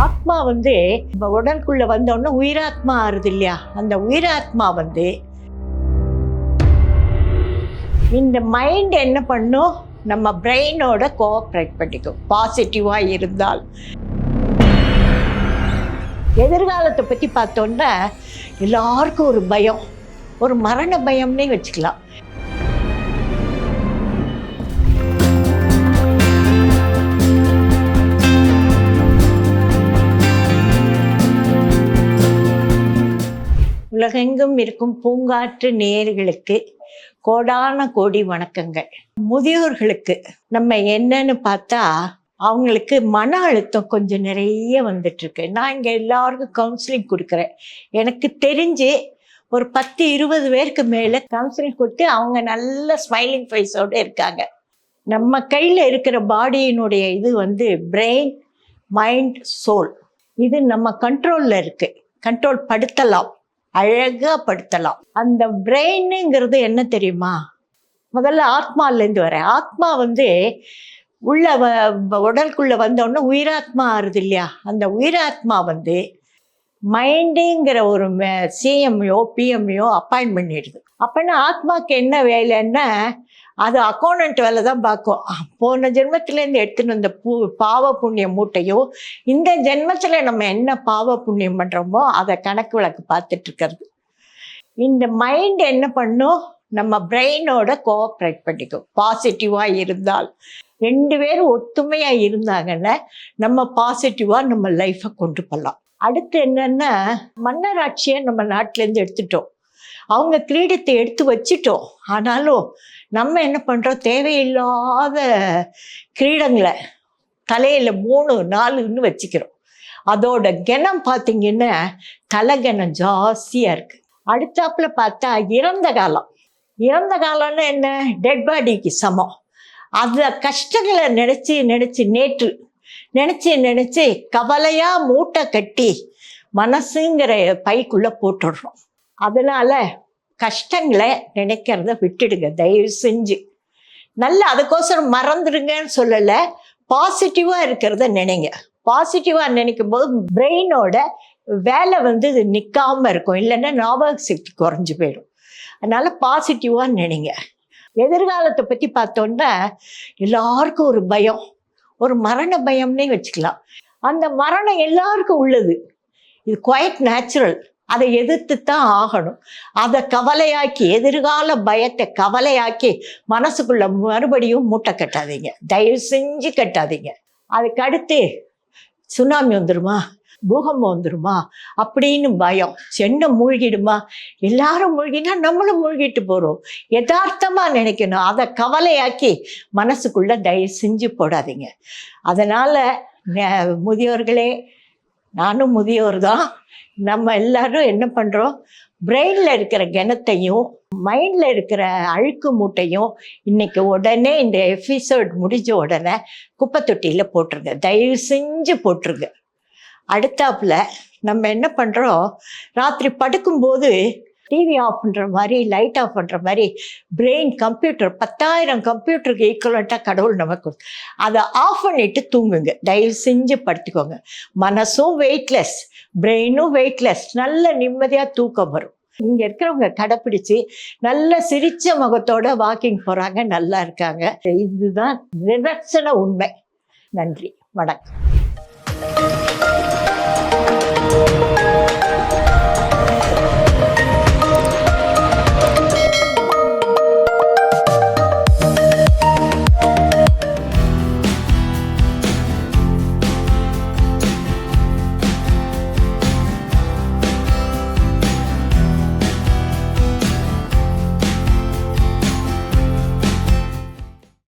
ஆத்மா வந்து இப்போ உடலுக்குள்ள வந்தோடனே உயிராத்மா ஆறுது இல்லையா? அந்த உயிராத்மா வந்து இந்த மைண்ட் என்ன பண்ணும்? நம்ம பிரெயினோட கோஆப்ரேட் பண்ணிக்கும். பாசிட்டிவாக இருந்தால். எதிர்காலத்தை பற்றி பார்த்தோன்னா எல்லாருக்கும் ஒரு பயம். ஒரு மரண பயம்னே வச்சுக்கலாம். உலகெங்கும் இருக்கும் பூங்காற்று நேர்களுக்கு கோடான கோடி வணக்கங்கள். முதியோர்களுக்கு நம்ம என்னன்னு பார்த்தா அவங்களுக்கு மன அழுத்தம் கொஞ்சம் நிறைய வந்துட்டு இருக்கு நான் இங்கே எல்லாருக்கும் கவுன்சிலிங் கொடுக்குறேன். எனக்கு தெரிஞ்சு ஒரு பத்து இருபது பேருக்கு மேலே கவுன்சிலிங் கொடுத்து அவங்க நல்ல ஸ்மைலிங் ஃபேஸோடு இருக்காங்க. நம்ம கையில் இருக்கிற பாடியினுடைய இது வந்து பிரெயின் மைண்ட் சோல் இது நம்ம கண்ட்ரோலில் இருக்கு. கண்ட்ரோல் படுத்தலாம். அழகப்படுத்தலாம். அந்த பிரெயினுங்கிறது என்ன தெரியுமா? முதல்ல ஆத்மாலேருந்து வரேன். ஆத்மா வந்து உள்ள வ வ- உடலுக்குள்ள வந்தோடனே உயிராத்மா ஆறுது இல்லையா? அந்த உயிராத்மா வந்து மைண்டுங்கிற ஒரு சிஎம்யோ பிஎம்யோ அப்பாயின்ட் பண்ணிடுது. அப்போனா ஆத்மாக்கு என்ன வேலைன்னா அது அக்கௌண்டன்ட் வேலை தான் பார்க்கும். போன ஜென்மத்திலேருந்து எடுத்துன்னு வந்த பூ பாவ புண்ணிய மூட்டையோ இந்த ஜென்மத்தில் நம்ம என்ன பாவ புண்ணியம் பண்ணுறோமோ அதை கணக்கு விளக்கு பார்த்துட்டு இருக்கிறது. இந்த மைண்ட் என்ன பண்ணும்? நம்ம பிரெயினோட கோஆப்ரேட் பண்ணிக்கும். பாசிட்டிவாக இருந்தால். ரெண்டு பேரும் ஒத்துமையாக இருந்தாங்கன்னா நம்ம பாசிட்டிவாக நம்ம லைஃப்பை கொண்டு போகலாம் அடுத்து என்னன்னா மன்னராட்சியை நம்ம நாட்டிலேருந்து எடுத்துட்டோம். அவங்க கிரீடத்தை எடுத்து வச்சிட்டோம். ஆனாலும் நம்ம என்ன பண்ணுறோம் தேவையில்லாத கிரீடங்களை தலையில் மூணு நாலுன்னு வச்சுக்கிறோம். அதோட கனம் பார்த்தீங்கன்னா தலைகனம் ஜாஸ்தியாக இருக்குது அடுத்தாப்புல பார்த்தா இறந்த காலம். இறந்த காலம்னா என்ன? டெட் பாடிக்கு சமம். அந்த கஷ்டங்களை நினச்சி நினச்சி நேற்று நினச்சி நினச்சி கவலையாக மூட்டை கட்டி மனசுங்கிற பைக்குள்ளே போட்டுடுறோம். அதனால் கஷ்டங்களை நினைக்கிறத விட்டுடுங்க தயவு செஞ்சு. நல்லா அதுக்கோசரம் மறந்துடுங்கன்னு சொல்லலை பாசிட்டிவாக இருக்கிறத நினைங்க. பாசிட்டிவாக நினைக்கும் போது பிரெயினோட வேலை வந்து இது நிற்காமல் இருக்கும். இல்லைன்னா ஞாபக சக்தி குறைஞ்சி போயிடும். அதனால் பாசிட்டிவாக நினைங்க. எதிர்காலத்தை பற்றி பார்த்தோன்னா எல்லாருக்கும் ஒரு பயம். ஒரு மரண பயம்னே வச்சுக்கலாம். அந்த மரணம் எல்லாருக்கும் உள்ளது. இது குவைட் நேச்சுரல் அதை எதிர்த்து தான் ஆகணும். அதை கவலையாக்கி எதிர்கால பயத்தை கவலையாக்கி மனசுக்குள்ள மறுபடியும் மூட்டை கட்டாதீங்க. தயவு செஞ்சு கட்டாதீங்க. அதுக்கு அடுத்து சுனாமி வந்துருமா? பூகம்பம் வந்துருமா அப்படின்னு பயம். சென்னை மூழ்கிடுமா? எல்லாரும் மூழ்கினா நம்மளும் மூழ்கிட்டு போகிறோம் யதார்த்தமாக நினைக்கணும். அதை கவலையாக்கி மனசுக்குள்ள தயவு செஞ்சு போடாதீங்க. அதனால் ந- முதியோர்களே நானும் முதியோர் தான் நம்ம எல்லாரும் என்ன பண்ணுறோம் பிரெயினில் இருக்கிற கிணத்தையும் மைண்டில் இருக்கிற அழுக்கு மூட்டையும் இன்னைக்கு உடனே இந்த எபிசோட் முடிஞ்ச உடனே குப்பை தொட்டியில் போட்டுருங்க. தயவு செஞ்சு போட்டுருங்க. அடுத்தாப்புல நம்ம என்ன பண்ணுறோம் ராத்திரி படுக்கும்போது டிவி ஆஃப் பண்ணுற மாதிரி லைட் ஆஃப் பண்ணுற மாதிரி பிரெயின் கம்ப்யூட்டர் பத்தாயிரம் கம்ப்யூட்டருக்கு ஈக்குவலண்ட்டாக கடவுள் நமக்கு அதை ஆஃப் பண்ணிட்டு தூங்குங்க. தயவு செஞ்சு படுத்துக்கோங்க. மனசும் வெயிட்லெஸ் பிரெயினும் வெயிட்லெஸ் நல்ல நிம்மதியாக தூக்கம் வரும். இங்கே இருக்கிறவங்க கடைப்பிடிச்சு நல்ல சிரிச்ச முகத்தோட வாக்கிங் போகிறாங்க நல்லா இருக்காங்க. இதுதான் நிதர்சன உண்மை. நன்றி. வணக்கம்.